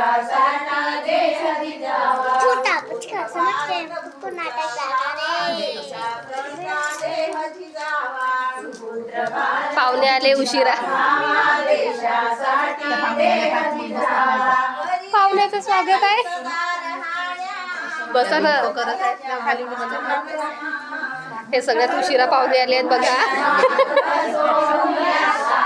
देश छोटा पुचका समजते नाटक पाहुणे आले उशिरा. देशासाठी देह जावा. पाहुण्याचं स्वागत आहे. बसा ना. हे सगळ्यात उशिरा पाहुणे आले आहेत बघा.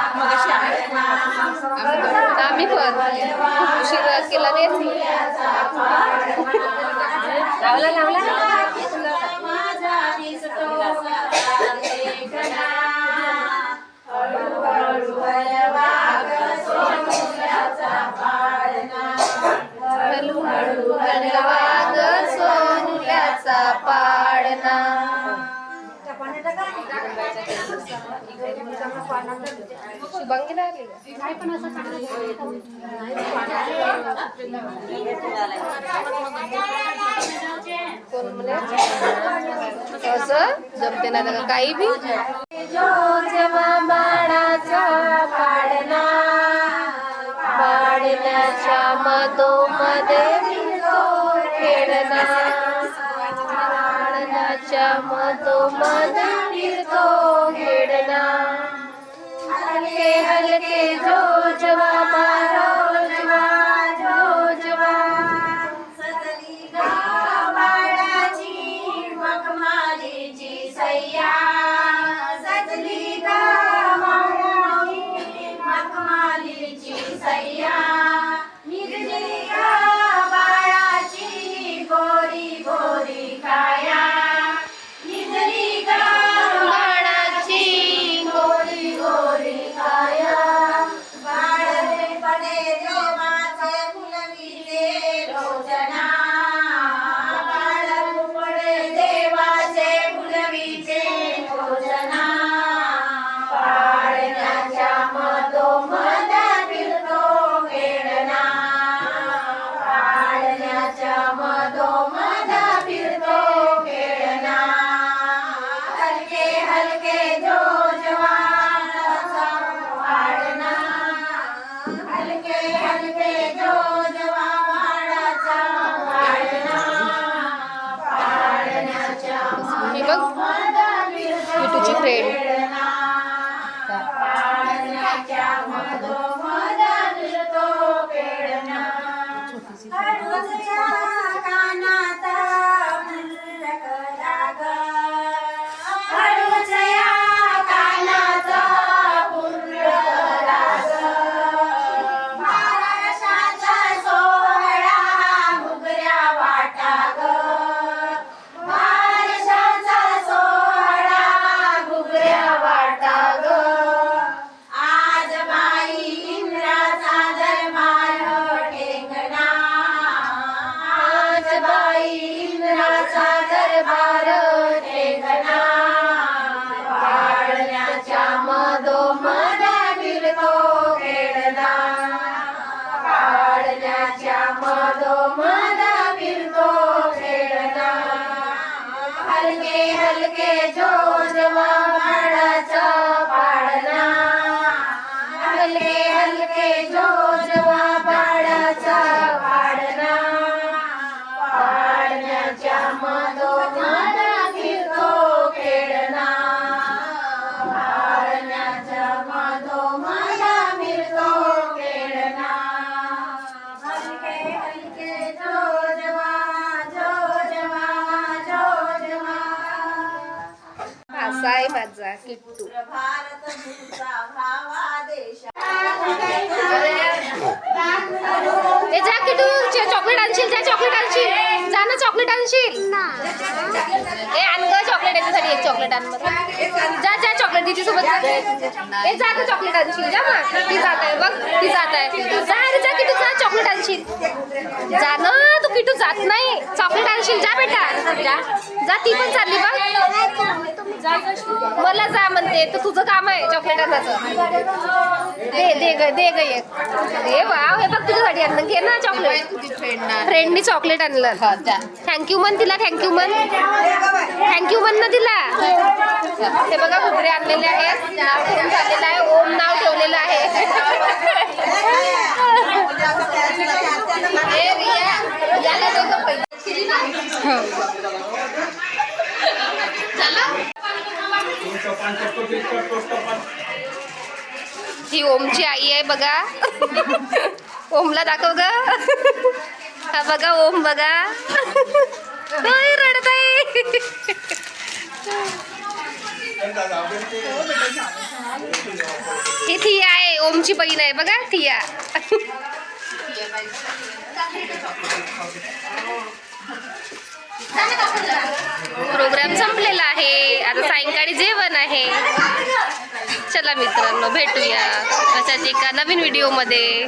आम्ही पण. खूप उशिरा केला नाही. लावला लावला शुभांगी नाही कोण म्हणे असं जमते ना त्याला काही बी जो पाडण्याच्या मधोमध्ये मतो मधोमध्ये विंगो खेळणा हलके हलके जो जवा मारो जवा जो जवा. मखमालीची सय्या किटूची श्याम पाळण्याच्या मधोमध फिरतो खेळणा पाळण्याच्या मधोमध फिरतो खेळला हलके हलके जो जवा पाडला हलके हलके जो आहे माझा किट्टू. भारत भूचा भावा देश. ए जा किटू चे- चॉकलेट आणशील जा चॉकलेट आणशील. जा ना चॉकलेट आणशील. ए आण ग चॉकलेट याच्यासाठी एक चॉकलेट आण बरं. जा जा चॉकलेट तिची सोबत जा. ए जा ग चॉकलेट आणशील जा ना ती जात आहे बघ ती जात आहे. जा अरे जा किटू जा चॉकलेट आणशील. जा ना तू किटू जात नाही. चॉकलेट आणशील जा बेटा. जा. जा ती पण चालली बघ. मला जा म्हणते तर तुझं काम आहे चॉकलेट आणायचं दे दे ग दे ग एक. ए वाव हे बघ तुझ्यासाठी आणलं. घे ना चॉकलेट फ्रेंडनी चॉकलेट आणलं. हो, थँक्यू म्हण तिला थँक्यू म्हण थँक्यू म्हण ना तिला. हे बघा कुकडे आणलेले आहेत. नाव आहे. ओम नाव ठेवलेलं आहे. हो. ही ओमची आई आहे बघा. ओमला दाखव ग. हा बघा ओम बघा. रडत आहे ही थिया आहे ओमची बहीण आहे बघा थिया. प्रोग्राम संपलेला आहे. आता सायंकाळी जेवण आहे. चला मित्रांनो भेटूया अशाच एका नवीन व्हिडिओमध्ये.